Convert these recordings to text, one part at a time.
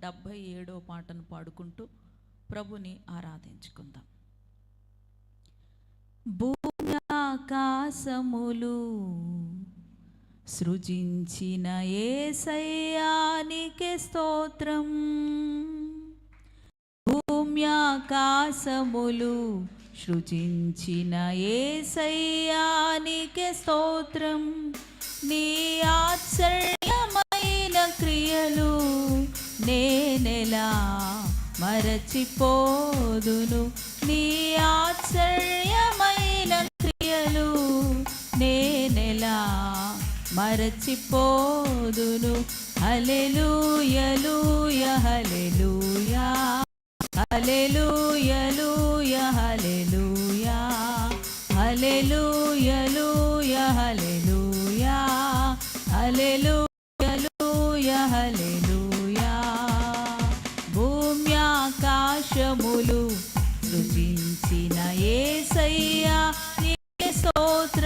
డెబ్భై ఏడో పాటను పాడుకుంటూ ప్రభుని ఆరాధించుకుందాం. భూమి ఆకాశములు సృజించిన ఏసయ్యానికే స్తోత్రం. భూమ్యాకాశములు సృజించిన ఏసయ్యానికే స్తోత్రం. నీ ఆశ్చర్యమైన క్రియలు నేనెలా మరచిపోదును. నీ ఆశ్చర్యమైన క్రియలు నేనెలా మరచిపోదును. హల్లెలూయలూయ హల్లెలూయా హల్లెలూయలూయ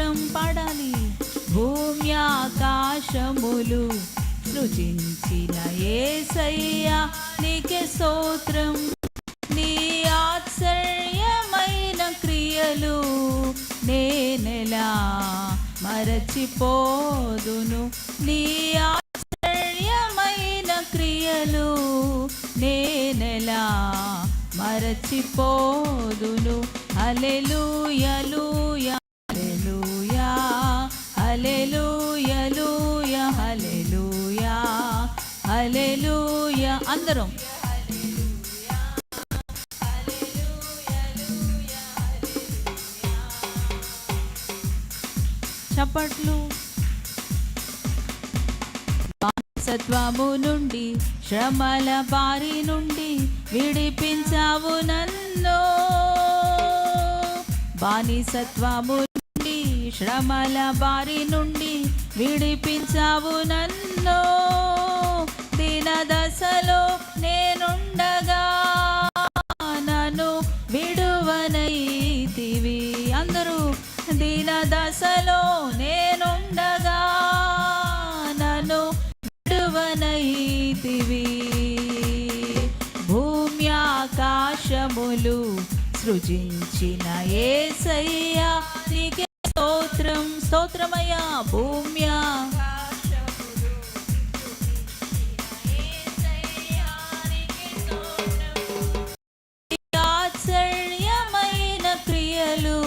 స్వరం పడాలి. భూమి ఆకాశములు సృజించిన ఏసయ్యా నీకే స్తోత్రం. నీ ఆశ్చర్యమైన క్రియలు నేనెలా మరచిపోదును. నీ ఆశ్చర్యమైన క్రియలు నేనెలా మరచిపోదును. హల్లెలూయలూయ హల్లెలూయా హల్లెలూయలూయ హల్లెలూయా హల్లెలూయా అందరం. చప్పట్లు. సత్వము నుండి శ్రమల బారి నుండి విడిపించావు నన్ను. బానిసత్వము శ్రమల బారి నుండి విడిపించావు నన్ను. దీన దశలో నేనుండగా నన్ను విడువనైతివి. అందరూ దీన దశలో నేనుండగా నన్ను విడువనైతివి. భూమి ఆకాశములు సృజించిన ఏసయ్యా నీకే స్తోత్రం స్తోత్రమయ్యా భూమి ఆశ్చర్యమైన క్రియలు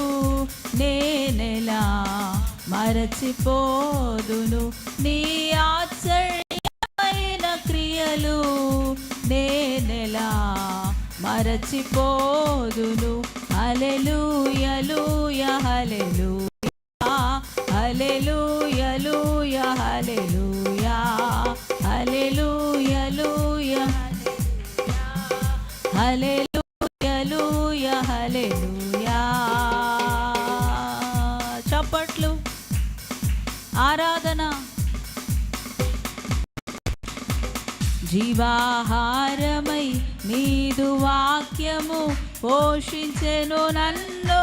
నేనెలా మరచిపోదును. నీ ఆశ్చర్యమైన క్రియలు నేనెలా మరచిపోదును. హల్లెలూయలూయ హల్లెలూయా. హల్లెలూయలూయ హల్లెలూయా హల్లెలూయలూయ హల్లెలూయలూయ హల్లెలూయా చప్పట్లు ఆరాధన. జీవాహారమై నీదు వాక్యము పోషించెను నన్ను.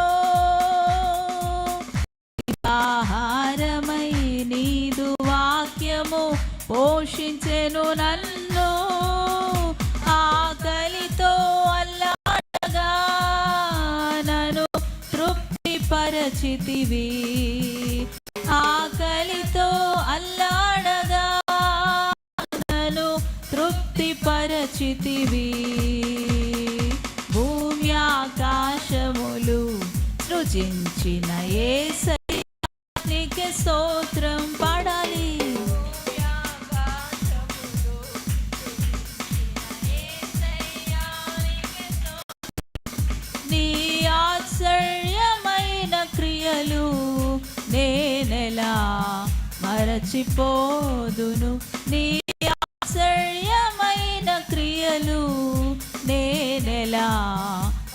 ఆహారమై నీదు వాక్యము పోషించెను నన్ను. ఆకలితో అల్లాడగా నన్ను తృప్తి పరచితివి ఆకలితో అల్లాడగా నన్ను తృప్తి పరచితివి భూమి ఆకాశములు సృజించిన నీకే స్తోత్రం పాడాలి. నీ ఆశ్చర్యమైన క్రియలు నేనెలా మరచిపోదును? నీ ఆశ్చర్యమైన క్రియలు నేనెలా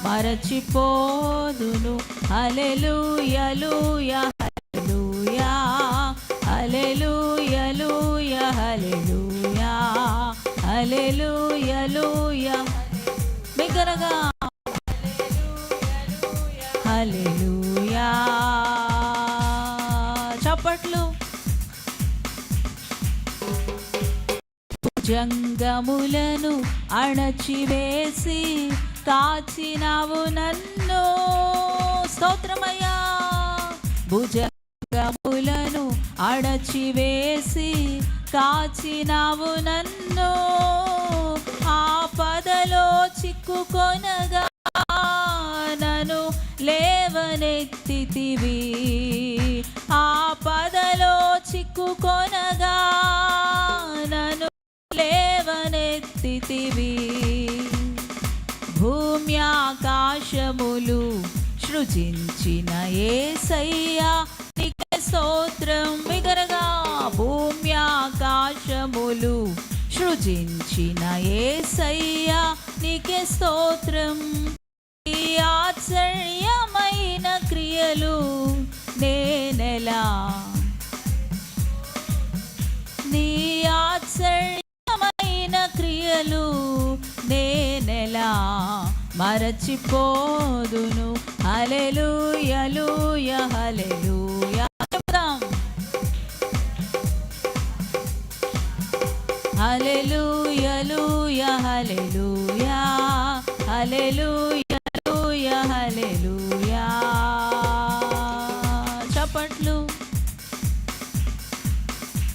మరచిపోదును? హల్లెలూయలూయ హల్లెలూయలూయ హల్లెలూయా హల్లెలూయలూయ బిగ్గరగా హల్లెలూయా. చప్పట్లు. భుజంగములను అణచివేసి కాచినావు నన్ను. స్తోత్రమయ్యా. భుజంగములను అణచివేసి దాచినావు నన్ను ఆపదలో చిక్కుకొనగా నన్ను లేవనెత్తితివి. ఆపదలో చిక్కుకొనగా నన్ను లేవనెత్తితివి. భూమ్యాకాశములు సృజించిన సయ్యా నీకే స్తోత్రం ఆకాశములు సృజించిన ఏసయ్యా నీకే స్తోత్రం. ఈ ఆశ్చర్యమైన క్రియలు నేనెలా నీ ఆశ్చర్యమైన క్రియలు నేనెలా మరచిపోదును. హలెలుయలుయ హలెలుయ చెప్తాం చెప్దాం హలెలూయలూయ హలెలూయ హలెలూయలూయ హలెలూయ చప్పట్లు.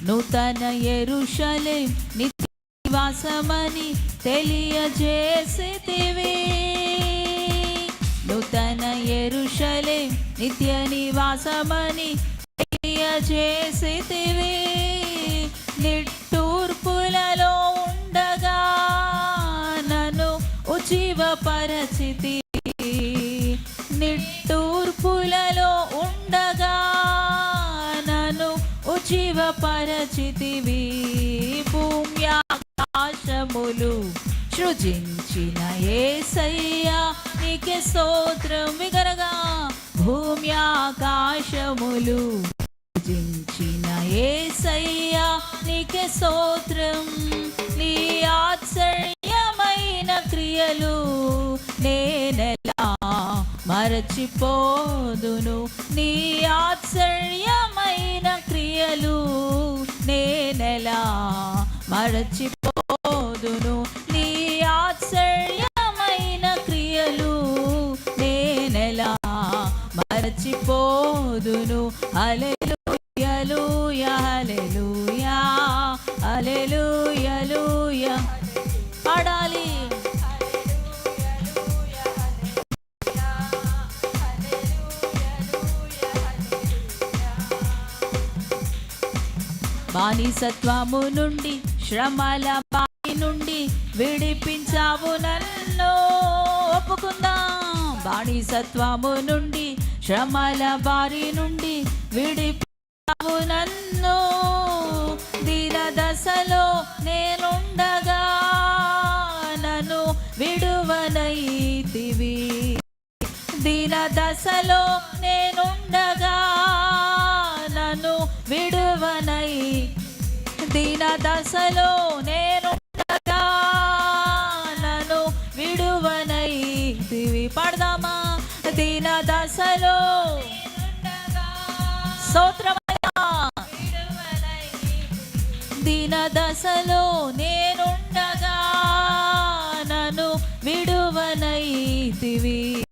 నూతన ఎరుషలే నివాసమని తెలియజేసితివి నూతన ఎరుషలే నిత్య నివాసమని తెలియజేసితివి తూర్పులలో ఉండగా నన్ను ఉచివపరచితి నిట్టూర్పులలో ఉండగా నన్ను ఉచివపరచితివి భూమ్యాకాశములు సృజించిన ఏసయ్యా నీకే స్తోత్రం విగరగా. భూమ్యాకాశములు సృజించిన ఏసయ్యా నీకే స్తోత్రం. నీ ఆశ్చర్యమైన క్రియలు నేనెలా మరచిపోదును? నీ ఆశ్చర్యమైన క్రియలు నేనెలా మరచిపోదును? నీ ఆశ్చర్యమైన క్రియలు నేనెలా మరచిపోదును? అలే హల్లెలూయ హల్లెలూయలూయ పాడాలి. బానిసత్వము నుండి శ్రమల బారి నుండి విడిపించావు నన్ను. ఒప్పుకుందాం. బానిసత్వము నుండి శ్రమల బారి నుండి విడి నన్ను దీన దశలో నేనుండగా నన్ను విడువనైతివి. దీన దశలో నేనుండగా నన్ను విడువనై. దీన దశలో నేనుండగా నన్ను విడువనై దివి పడదామా? దీన దశలో దశలో నేనుండగా నన్ను విడువనైతివి.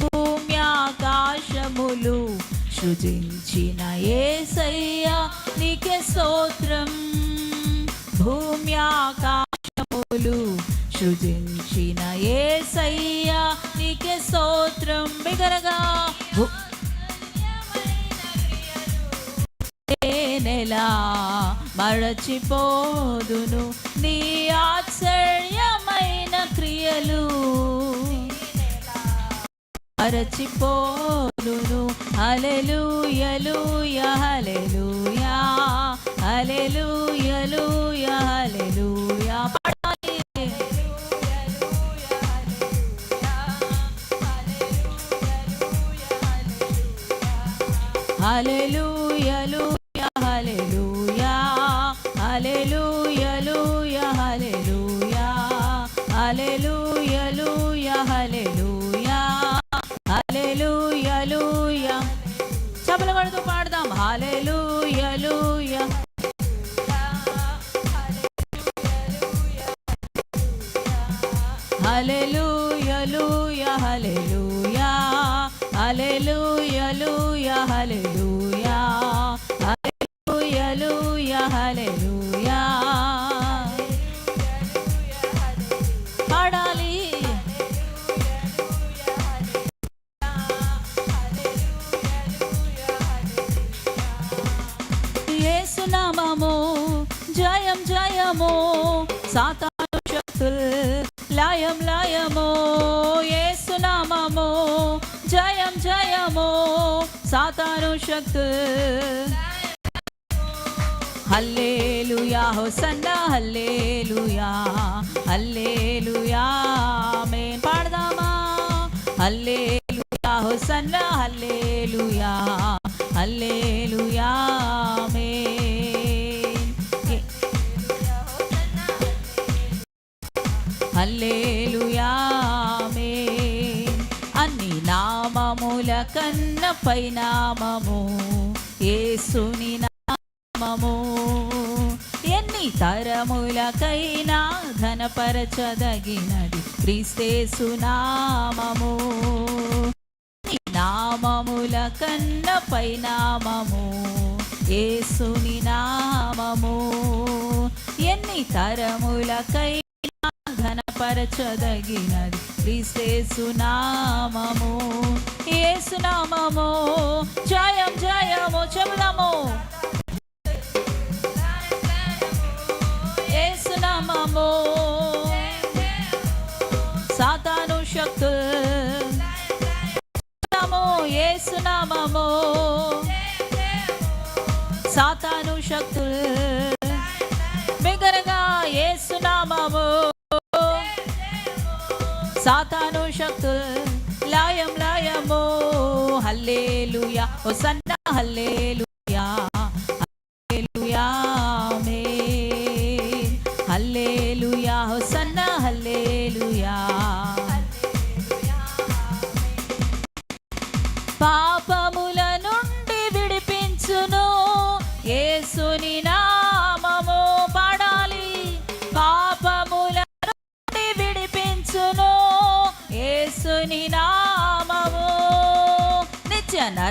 భూమ్యాకాశములు సృజించిన ఏసయ్యా నీకే స్తోత్రం. భూమ్యాకాశములు సృజించిన ఏసయ్యా నీకే స్తోత్రం. బిగరగా భూ- నేనెలా మరచిపోదును. నీ ఆశ్చర్యమైన క్రియలు మరచిపోదును. హల్లెలూయలూయ హల్లెలూయ హల్లెలూయలూయ హల్లెలూయ పాడాలి జయము సాతాను శక్తుల్ లయం లయము యేసునామము జయం జయము సాతాను శక్తుల్ హల్లేలుయా హోసన్న హల్లేలుయా హల్లేలుయా మే పాడదామా? హల్లేలుయా హోసన్న హల్లేలుయా హల్లేలుయా మే హల్లేలుయా అన్ని నామముల కన్న పై నామము ఏసుని నామము. ఎన్ని తరములకైనా ఘనపరచదగినది క్రీస్తేసు నామము. నామముల కన్న పై నామము ఏసుని నామము. ఎన్ని తరములకై ఘనపరచదగినది క్రీస్తేసు నామము యేసు నామము. జయం జయము చెబుదాము. యేసు నామము. సాతాను శక్తు. నామము నామము. సాతాను శక్తులు సాతాను శక్తు లాయం లాయము హల్లేలుయా ఓ సన్న హల్లేలు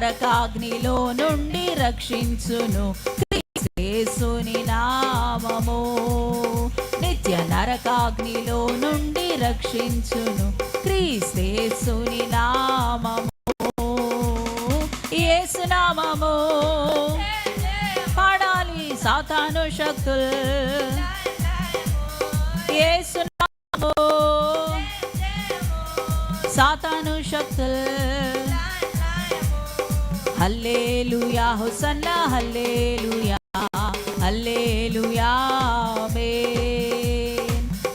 నరకాగ్నిలో నుండి రక్షించును. యేసుని నామము. నిత్య నరకాగ్నిలో నుండి రక్షించును. క్రీస్తేసుని నామము. ఏసునామము పాడాలి సాతాను శక్తులు. యేసు సాతాను శక్తులు. హల్లేలుయా హుసన్న హల్లేలుయా హల్లేలుయా ఆమేన్.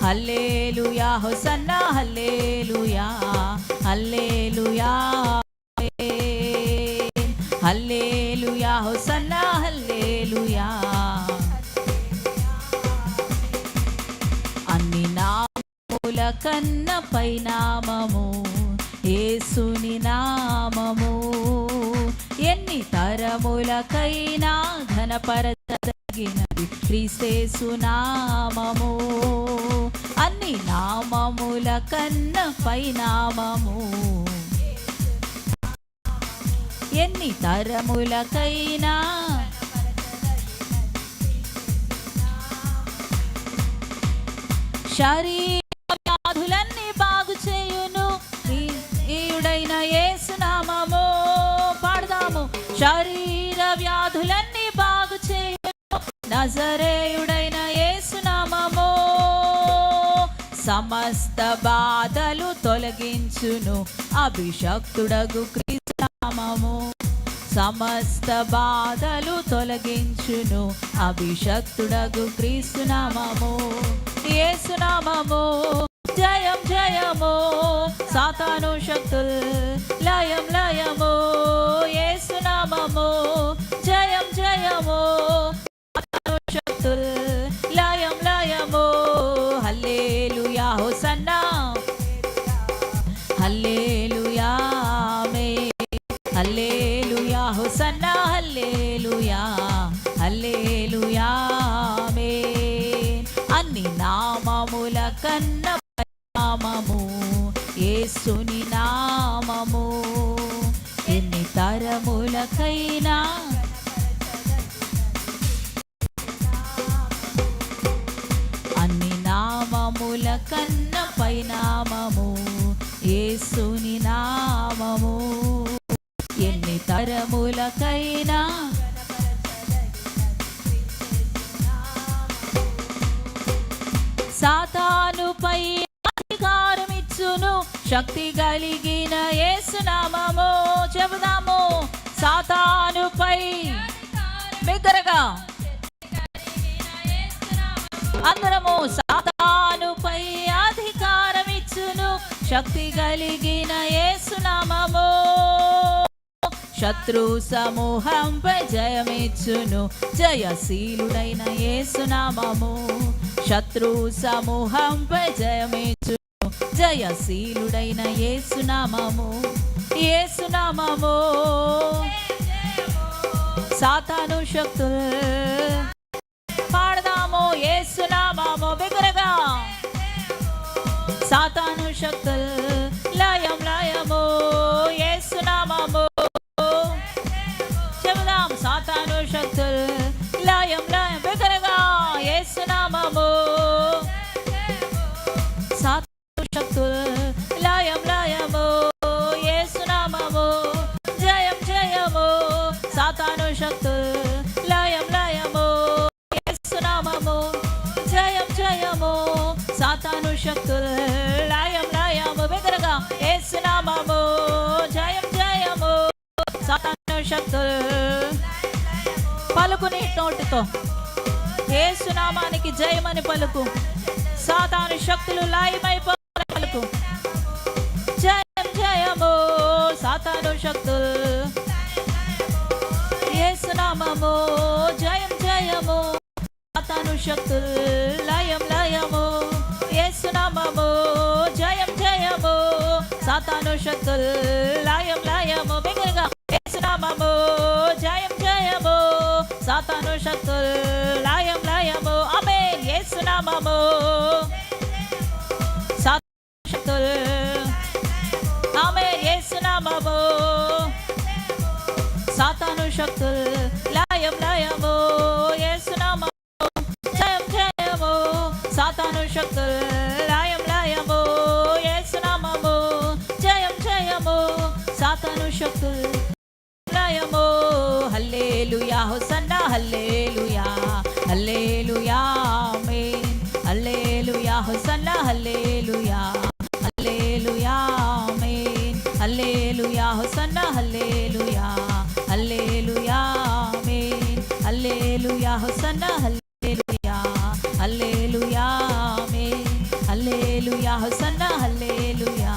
హల్లేలుయా హుసన్న హల్లేలుయా హల్లేలుయా ఆమేన్. హల్లేలుయా హుసన్న హల్లేలుయా. అన్ని నామముల కన్న పైనామము యేసుని నామము. ఎన్ని తరములకైనా ఘనపరచదగినది క్రీస్తేసు అన్ని నామముల కన్న పైనామము. ఎన్ని తరములకైనా శరీర శరీర వ్యాధులన్నీ బాగు చేయును నజరేయుడైన యేసునామము సమస్త బాధలు తొలగించును. అభిషక్తుడగు క్రీస్తునామము సమస్త బాధలు తొలగించును. అభిషక్తుడగు క్రీస్తునామము ఏసునామము జయం జయము సాతాను శక్తులు లయం లయము ఏసునామము జయం జయము సాతాను శక్తులు లయం లయము. హల్లేలు యాహో హల్లేలుయా హోసన్నా. హల్లేలుయా ఆమేన్. హల్లేలుయా హోసన్నా. హల్లేలుయా హల్లేలు యామే అన్ని నామముల కన్న నామము యేసుని నామము. ఎన్ని తరములకైనా అన్ని నామముల కన్న పైనామము యేసుని నామము. ఎన్ని తరములకైనా శక్తి కలిగిన ఏసునామము చెబుదాము సాతానుపై బిగ్గరగా అందరము సాతానుపై అధికారం ఇచ్చును శక్తి కలిగిన ఏసునామము శత్రు సమూహంపై జయమిచ్చును. జయశీలుడైన ఏసునామము శత్రు సమూహంపై జయమిచ్చు జయశీలుడైన యేసునామము యేసునామము సాతాను శక్తులు. యేసునామము జయం జయము సాతాను శక్తులు లయం లయము బిగరగా ఏసునామము జయం జయము సాతాను శక్తులు పలుకుని నోటితో యేసునామానికి జయమని పలుకు సాతాను శక్తులు లయమైపోవాలి పలుకు జయం జయము సాతాను శక్తులు ఏసునామము జయం జయము శక్తులు లయం లయము యేసునామము జయం జయము. సాతాను శక్తులు లయం లయము బిగ్గరగా యేసునామము జయం జయము. సాతాను శక్తులు లయం లయము ఆమేన్ యేసునామము సాతాను శక్తులు ఆమేన్ యేసునామము సాతాను శక్తులు సాతాను హల్లెలూయా హోసన్నా హల్లెలూయా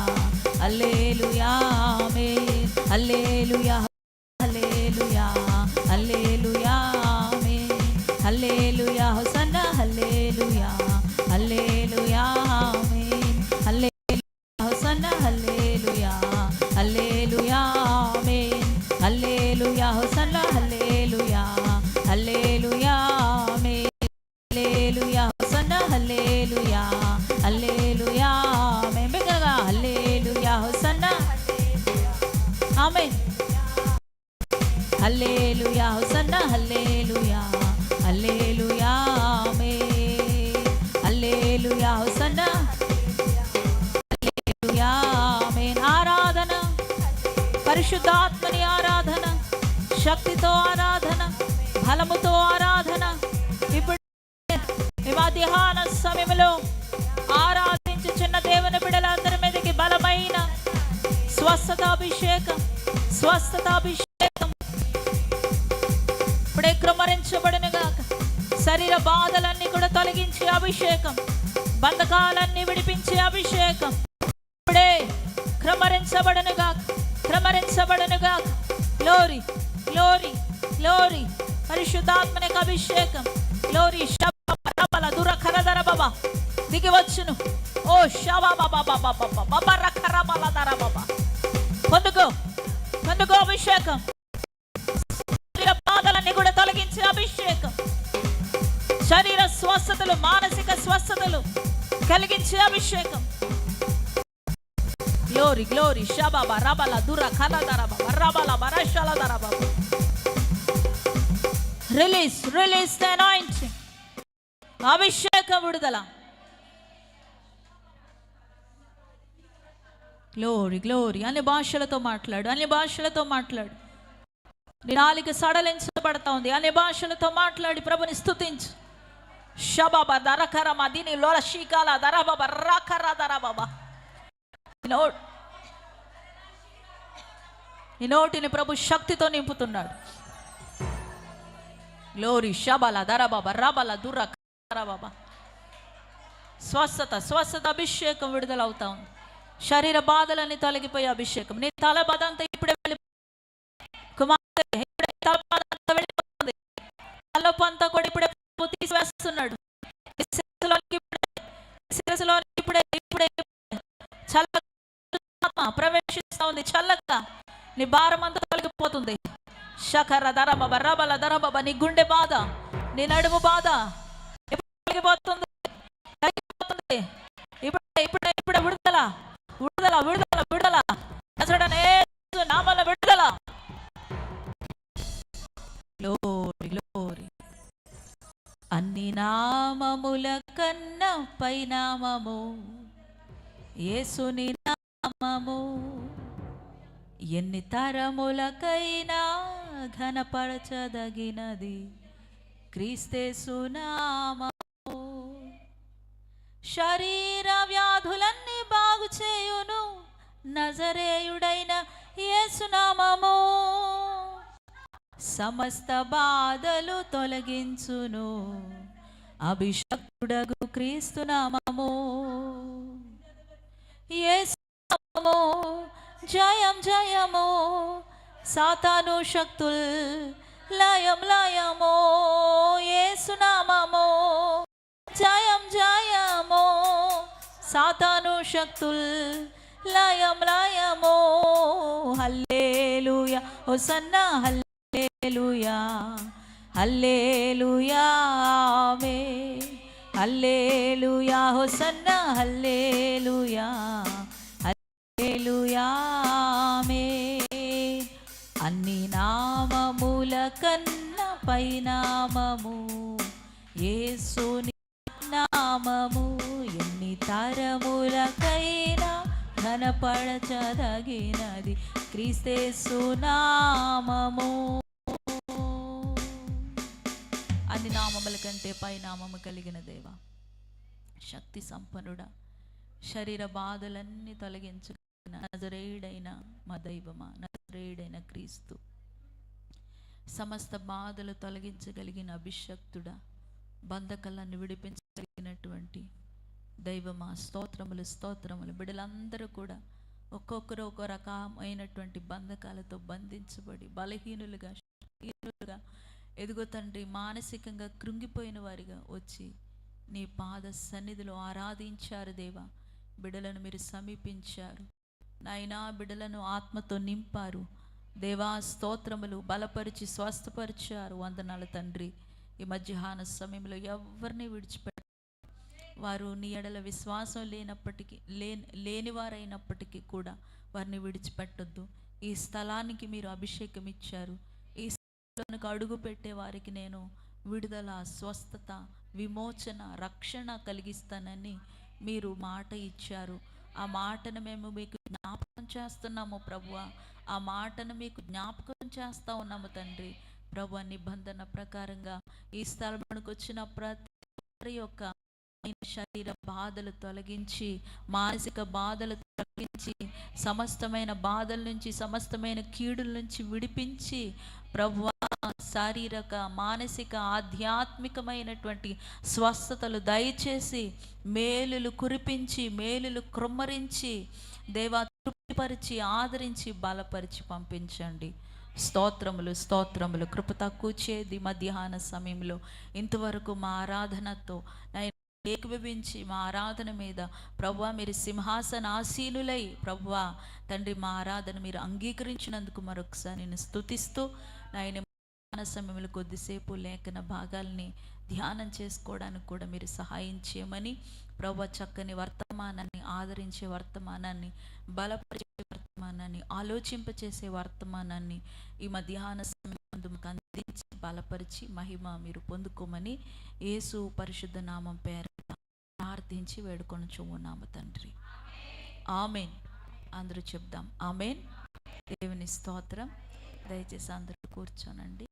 హల్లెలూయా ఆమేన్ హల్లెలూయా పరిశుద్ధాత్మని ఆరాధన శక్తితో ఆరాధన బలముతో ఆరాధన. ఇప్పుడు ఈ మధ్యాహ్న సమయంలో ఆరాధించుచున్న దేవుని బిడలందరి మీదకి బలమైన స్వస్థతాభిషేకం స్వస్థతాభిషేకం ఇప్పుడే క్రమరించబడినగాక శరీర బాధలన్నీ కూడా తొలగించే అభిషేకం బంధకాలన్నీ విడిపించే అభిషేకం. ఇప్పుడే క్రమరించబడను క్రమరించబడనుగా గ్లోరీ గ్లోరీ గ్లోరీ. పరిశుద్ధాత్మనికి అభిషేకం. గ్లోరీ శబల దుర కరదర బాబా దిగి వచ్చును. ఓ శవ బాబా బాబా బాబా బాబా రకరమల దర బాబా పొందుకో పొందుకో అభిషేకం. శరీర బాధలన్నీ కూడా తొలగించే అభిషేకం. శరీర స్వస్థతలు మానసిక స్వస్థతలు కలిగించే అభిషేకం. గ్లోరీ గ్లోరీ షబాబా రబల దుర కలదర బాబా రబల బరషల దర బాబా రిలీజ్ రిలీజ్ ద అనాయింటింగ్ అభిషేక విడుదల గ్లోరీ గ్లోరీ అన్ని భాషలతో మాట్లాడు అన్ని భాషలతో మాట్లాడు. నీ సడలించబడతా ఉంది. అన్ని భాషలతో మాట్లాడి ప్రభుని స్థుతించు షబాబ దరకరమ దీని లోల శీకాల దరబాబ రాకర దరబాబా ఈ నో ఈ నోటిని ప్రభు శక్తితో నింపుతున్నాడు. లోరి షబల దరబాబా రబల దుర్ర దరబాబా. స్వస్థత స్వస్థత అభిషేకం విడుదల అవుతా ఉంది. శరీర బాధలన్నీ తొలగిపోయే అభిషేకం. నీ తల బాధ అంతా ఇప్పుడే వెళ్ళి కుమార్తె ఇప్పుడే తల బాధ అంతా వెళ్ళిపోతుంది. తలనొప్పి అంతా కూడా ఇప్పుడే తీసివేస్తున్నాడు. ఇప్పుడే ఇప్పుడే చల్ల ప్రవేశిస్తా ఉంది చల్లగా. నీ భారం అంతా తొలగిపోతుంది. షఖర దరబబ రబల దరబబ నీ గుండె బాధ నీ నడుము బాధ. ఇప్పుడు తొలగిపోతుంది? తొలగిపోతుంది. ఇప్పుడే ఇప్పుడే ఇప్పుడే విడుదల. విడుదల విడుదల విడుదల. నజరుడనే యేసు విడుదల. గ్లోరీ గ్లోరీ అన్ని నామముల కన్న పైనామము. యేసుని నామము. ఎన్ని తరములకైనా ఘనపరచదగినది. క్రీస్తే సునామో శరీర వ్యాధులన్నీ బాగు చేయును నజరేయుడైన యేసునామము సమస్త బాధలు తొలగించును అభిషక్తుడగు క్రీస్తునామము యేసునామము జయం జయము సాతాను శక్తుల్ లయం లయము యేసునామము జయం జయమో సాతాను శక్తుల్ లయం లయమో. హల్లేలుయా హోసన్నా హల్లేలుయా హల్లేలుయా ఆమె హల్లేలుయా హోసన్నా హల్లేలుయా. హల్లేలుయా అన్ని నామముల కన్న పైనామము యేసుని నామము ఎన్ని తరములకైనా ఘనపడచదగినది క్రీస్తే సునామము అన్ని నామముల కంటే పై నామము కలిగిన దేవ శక్తి సంపన్నుడా శరీర బాధలన్నీ తొలగించు నజరేయుడైన మా దైవమా నజరేయుడైన క్రీస్తు. సమస్త బాధలు తొలగించగలిగిన అభిషక్తుడా బంధకలను విడిపించగలిగినటువంటి దైవమా స్తోత్రములు స్తోత్రములు. బిడ్డలందరూ కూడా ఒక్కొక్కరు ఒక్కో రకమైనటువంటి బంధకాలతో బంధించబడి బలహీనులుగా హీనులుగా ఎదుగో తండ్రి మానసికంగా కృంగిపోయిన వారిగా వచ్చి నీ పాద సన్నిధిలో ఆరాధించారు దేవా. బిడలను మీరు సమీపించారు. నాయనా బిడ్డలను ఆత్మతో నింపారు. దేవా స్తోత్రములు బలపరిచి స్వస్థపరిచారు వందనాల తండ్రి. ఈ మధ్యాహ్న సమయంలో ఎవరిని విడిచిపెట్ట? వారు నీ ఎడల విశ్వాసం లేనప్పటికీ లే లేనివారైనప్పటికీ కూడా వారిని విడిచిపెట్టొద్దు. ఈ స్థలానికి మీరు అభిషేకం ఇచ్చారు ఈ స్థలానికి అడుగు పెట్టే వారికి నేను విడుదల స్వస్థత విమోచన రక్షణ కలిగిస్తానని మీరు మాట ఇచ్చారు. ఆ మాటను మేము మీకు చేస్తున్నాము ప్రభువా. ఆ మాటను మీకు జ్ఞాపకం చేస్తా ఉన్నాము తండ్రి. ప్రభు నిబంధన ప్రకారంగా ఈ స్థలంలోకి వచ్చిన ప్రతి ఒక్కరి యొక్క శరీర బాధలు తొలగించి మానసిక బాధలు తొలగించి సమస్తమైన బాధల నుంచి సమస్తమైన కీడుల నుంచి విడిపించి ప్రభు శారీరక మానసిక ఆధ్యాత్మికమైనటువంటి స్వస్థతలు దయచేసి మేలులు కురిపించి మేలులు కృమ్మరించి దేవా తృప్తిపరిచి ఆదరించి బలపరిచి పంపించండి. స్తోత్రములు స్తోత్రములు. కృప తక్కువ చేది మధ్యాహ్న సమయంలో. ఇంతవరకు మా ఆరాధనతో ఏకీభవించి మా ఆరాధన మీద ప్రభు మీరు సింహాసనాశీనులై ప్రభు తండ్రి మా ఆరాధన మీరు అంగీకరించినందుకు మరొకసారి నేను స్తుతిస్తూ నాయన సమయంలో కొద్దిసేపు లేఖన భాగాల్ని ధ్యానం చేసుకోవడానికి కూడా మీరు సహాయం చేయమని ప్రభు చక్కని వర్తమానాన్ని ఆదరించే వర్తమానాన్ని బలపరిచే వర్తమానాన్ని ఆలోచింపచేసే వర్తమానాన్ని ఈ మధ్యాహ్న సమయం అందించి బలపరిచి మహిమ మీరు పొందుకోమని యేసు పరిశుద్ధ నామం పేరు ప్రార్థించి వేడుకొని నామ తండ్రి. ఆమెన్. అందరూ చెప్దాం. ఆమెన్. దేవుని స్తోత్రం. దయచేసి అందరూ కూర్చోనండి.